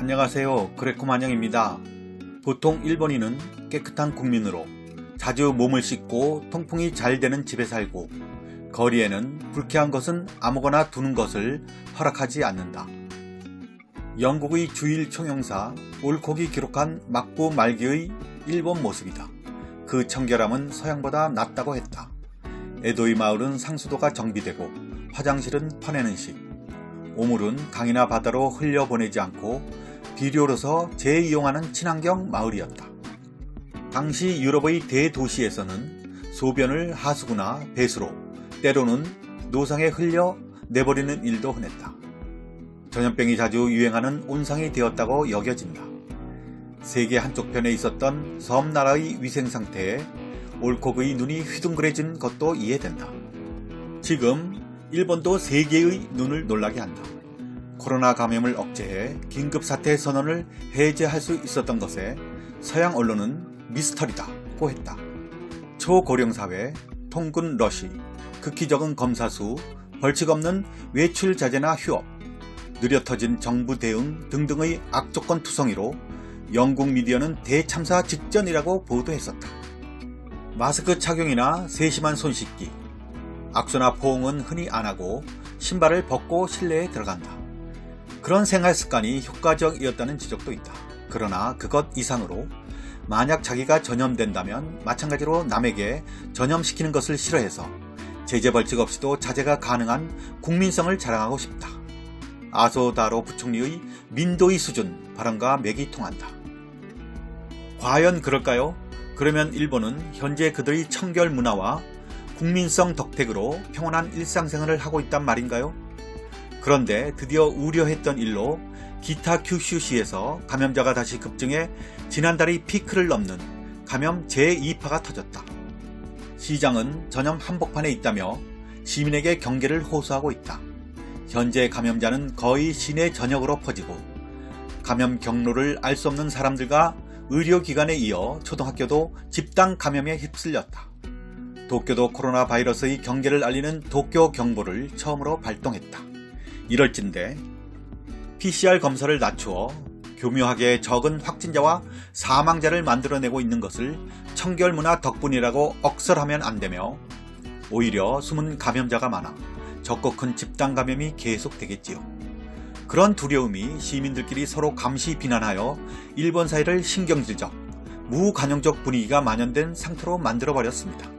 안녕하세요. 그레코만영입니다. 보통 일본인은 깨끗한 국민으로 자주 몸을 씻고 통풍이 잘 되는 집에 살고 거리에는 불쾌한 것은 아무거나 두는 것을 허락하지 않는다. 영국의 주일 총영사 올콕이 기록한 막부 말기의 일본 모습이다. 그 청결함은 서양보다 낫다고 했다. 에도의 마을은 상수도가 정비되고 화장실은 퍼내는 식, 오물은 강이나 바다로 흘려보내지 않고 비료로서 재이용하는 친환경 마을이었다. 당시 유럽의 대도시에서는 소변을 하수구나 배수로 때로는 노상에 흘려 내버리는 일도 흔했다. 전염병이 자주 유행하는 온상이 되었다고 여겨진다. 세계 한쪽 편에 있었던 섬나라의 위생 상태에 올콕의 눈이 휘둥그레진 것도 이해된다. 지금 일본도 세계의 눈을 놀라게 한다. 코로나 감염을 억제해 긴급 사태 선언을 해제할 수 있었던 것에 서양 언론은 미스터리다고 했다. 초고령 사회, 통근 러시, 극히 적은 검사 수, 벌칙 없는 외출 자제나 휴업, 느려 터진 정부 대응 등등의 악조건 투성이로 영국 미디어는 대참사 직전이라고 보도했었다. 마스크 착용이나 세심한 손 씻기, 악수나 포옹은 흔히 안 하고 신발을 벗고 실내에 들어간다. 그런 생활 습관이 효과적이었다는 지적도 있다. 그러나 그것 이상으로 만약 자기가 전염된다면 마찬가지로 남에게 전염시키는 것을 싫어해서 제재 벌칙 없이도 자제가 가능한 국민성을 자랑하고 싶다. 아소다로 부총리의 민도의 수준 발언과 맥이 통한다. 과연 그럴까요? 그러면 일본은 현재 그들의 청결 문화와 국민성 덕택으로 평온한 일상생활을 하고 있단 말인가요? 그런데 드디어 우려했던 일로 기타 큐슈시에서 감염자가 다시 급증해 지난달의 피크를 넘는 감염 제2파가 터졌다. 시장은 전염 한복판에 있다며 시민에게 경계를 호소하고 있다. 현재 감염자는 거의 시내 전역으로 퍼지고 감염 경로를 알 수 없는 사람들과 의료기관에 이어 초등학교도 집단 감염에 휩쓸렸다. 도쿄도 코로나 바이러스의 경계를 알리는 도쿄 경보를 처음으로 발동했다. 이럴진데 PCR 검사를 낮추어 교묘하게 적은 확진자와 사망자를 만들어내고 있는 것을 청결 문화 덕분이라고 억설하면 안 되며 오히려 숨은 감염자가 많아 적고 큰 집단 감염이 계속되겠지요. 그런 두려움이 시민들끼리 서로 감시 비난하여 일본 사회를 신경질적, 무관용적 분위기가 만연된 상태로 만들어버렸습니다.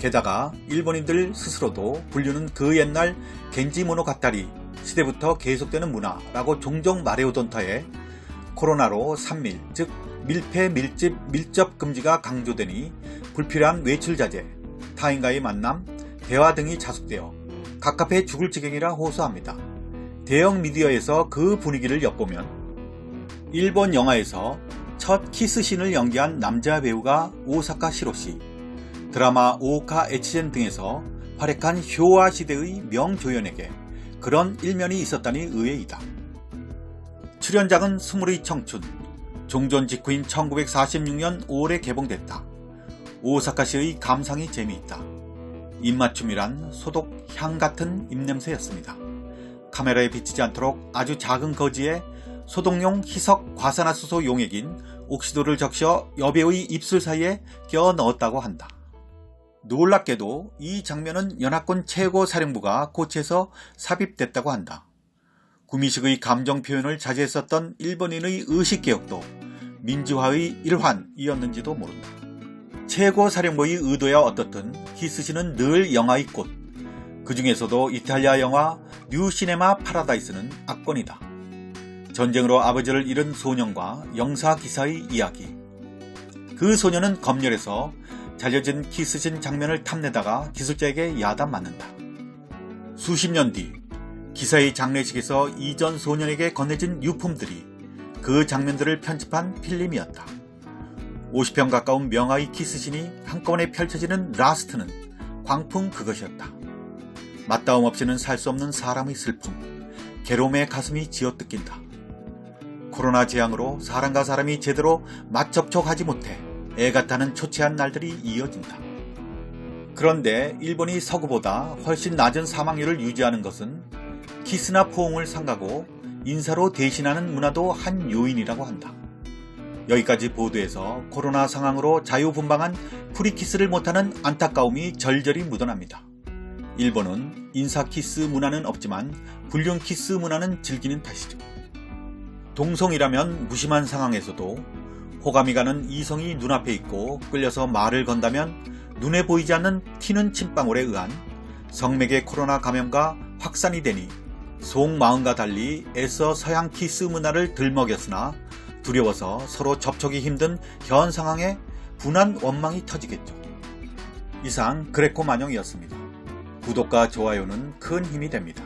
게다가 일본인들 스스로도 분류는 그 옛날 겐지 모노가타리 시대부터 계속되는 문화라고 종종 말해오던 터에 코로나로 산밀, 즉 밀폐 밀집 밀접 금지가 강조되니 불필요한 외출 자제, 타인과의 만남, 대화 등이 자숙되어 갑갑해 죽을 지경이라 호소합니다. 대형 미디어에서 그 분위기를 엿보면 일본 영화에서 첫 키스신을 연기한 남자 배우가 오사카 시로시, 드라마 오카 에치젠 등에서 활약한 효와 시대의 명조연에게 그런 일면이 있었다니 의외이다. 출연작은 스물의 청춘, 종전 직후인 1946년 5월에 개봉됐다. 오사카시의 감상이 재미있다. 입맞춤이란 소독 향 같은 입냄새였습니다. 카메라에 비치지 않도록 아주 작은 거지에 소독용 희석 과산화수소 용액인 옥시도를 적셔 여배우의 입술 사이에 껴 넣었다고 한다. 놀랍게도 이 장면은 연합군 최고 사령부가 고치에서 삽입됐다고 한다. 구미식의 감정 표현을 자제했었던 일본인의 의식개혁도 민주화의 일환이었는지도 모른다. 최고 사령부의 의도야 어떻든 히스시는 늘 영화의 꽃. 그 중에서도 이탈리아 영화 뉴 시네마 파라다이스는 압권이다. 전쟁으로 아버지를 잃은 소년과 영사 기사의 이야기. 그 소년은 검열에서 잘려진 키스신 장면을 탐내다가 기술자에게 야단 맞는다. 수십 년 뒤 기사의 장례식에서 이전 소년에게 건네진 유품들이 그 장면들을 편집한 필름이었다. 50편 가까운 명화의 키스신이 한꺼번에 펼쳐지는 라스트는 광풍 그것이었다. 맞다움 없이는 살 수 없는 사람의 슬픔, 괴로움의 가슴이 지어뜯긴다. 코로나 재앙으로 사람과 사람이 제대로 맞접촉하지 못해 애가 타는 초췌한 날들이 이어진다. 그런데 일본이 서구보다 훨씬 낮은 사망률을 유지하는 것은 키스나 포옹을 삼가고 인사로 대신하는 문화도 한 요인이라고 한다. 여기까지 보도에서 코로나 상황으로 자유분방한 프리키스를 못하는 안타까움이 절절히 묻어납니다. 일본은 인사키스 문화는 없지만 불륜키스 문화는 즐기는 탓이죠. 동성이라면 무심한 상황에서도 호감이 가는 이성이 눈앞에 있고 끌려서 말을 건다면 눈에 보이지 않는 튀는 침방울에 의한 성맥의 코로나 감염과 확산이 되니 속마음과 달리 애써 서양 키스 문화를 들먹였으나 두려워서 서로 접촉이 힘든 현 상황에 분한 원망이 터지겠죠. 이상 그레코 만영이었습니다. 구독과 좋아요는 큰 힘이 됩니다.